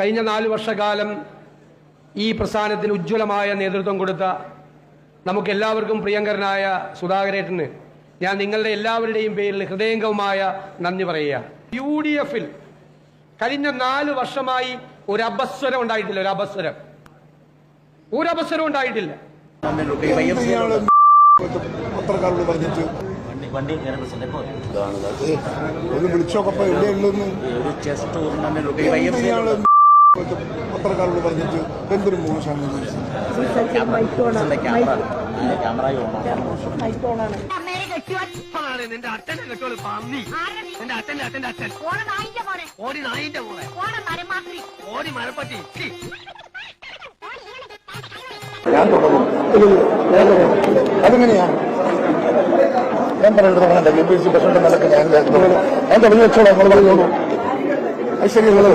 കഴിഞ്ഞ നാല് വർഷക്കാലം ഈ പ്രസ്ഥാനത്തിന് ഉജ്ജ്വലമായ നേതൃത്വം കൊടുത്ത നമുക്കെല്ലാവർക്കും പ്രിയങ്കരനായ സുധാകരേട്ടന് ഞാൻ നിങ്ങളുടെ എല്ലാവരുടെയും പേരിൽ ഹൃദയംഗവുമായ നന്ദി പറയുക. യു ഡി എഫിൽ കഴിഞ്ഞ നാല് വർഷമായി ഒരു അപസ്വരം ഉണ്ടായിട്ടില്ല ഒരു അപസ്വരം. ഒരു അപസ്വരം ഉണ്ടായിട്ടില്ല. പത്രക്കാരോട് പറഞ്ഞിട്ട് ഒന്ന് വിളിച്ചോക്കപ്പോ പത്രക്കാരോട് പറഞ്ഞിട്ട് എന്തൊരു മോശമാണ് നിന്റെ അച്ഛൻ ഓടി ഞാൻ തുടങ്ങും. അതെങ്ങനെയാ? ഞാൻ പറയുന്നത് തുടങ്ങണ്ട ബി ബി സി പ്രസിഡന്റ് നിലയ്ക്ക് ഞാൻ. ഞാൻ തുടങ്ങി വെച്ചോളാം നമ്മൾ പറഞ്ഞോളൂ. शरीर मला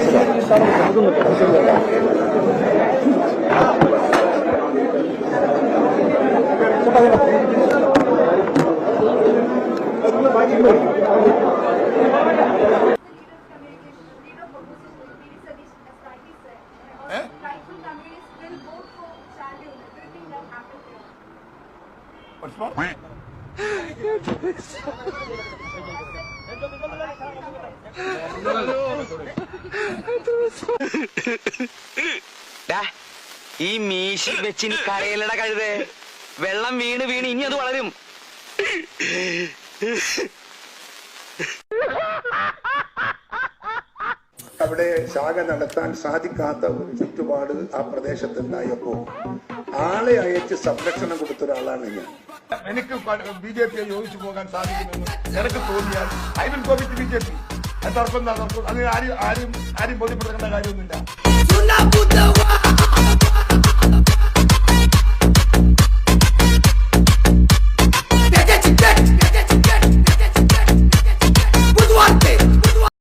What's wrong? You're ഈ മീശി വെച്ച് ഇനി കരയിലട കഴുതേ. വെള്ളം വീണ് വീണ് ഇനി അത് വളരും. അവിടെ ശാഖ നടത്താൻ സാധിക്കാത്ത ഒരു ചുറ്റുപാട് ആ പ്രദേശത്തുണ്ടായപ്പോ ആളെ അയച്ച് സംരക്ഷണം കൊടുത്ത ഒരാളാണ് ഞാൻ. എനിക്ക് ബി ജെ പിയെ യോജിച്ചു പോകാൻ സാധിക്കുമെന്ന് എനിക്ക് തോന്നിയാൽ I will go with B J P. തർക്കം തർക്കം അതിന് ആരും ആരും ആരും ബോധ്യപ്പെടുത്തേണ്ട കാര്യമൊന്നുമില്ല.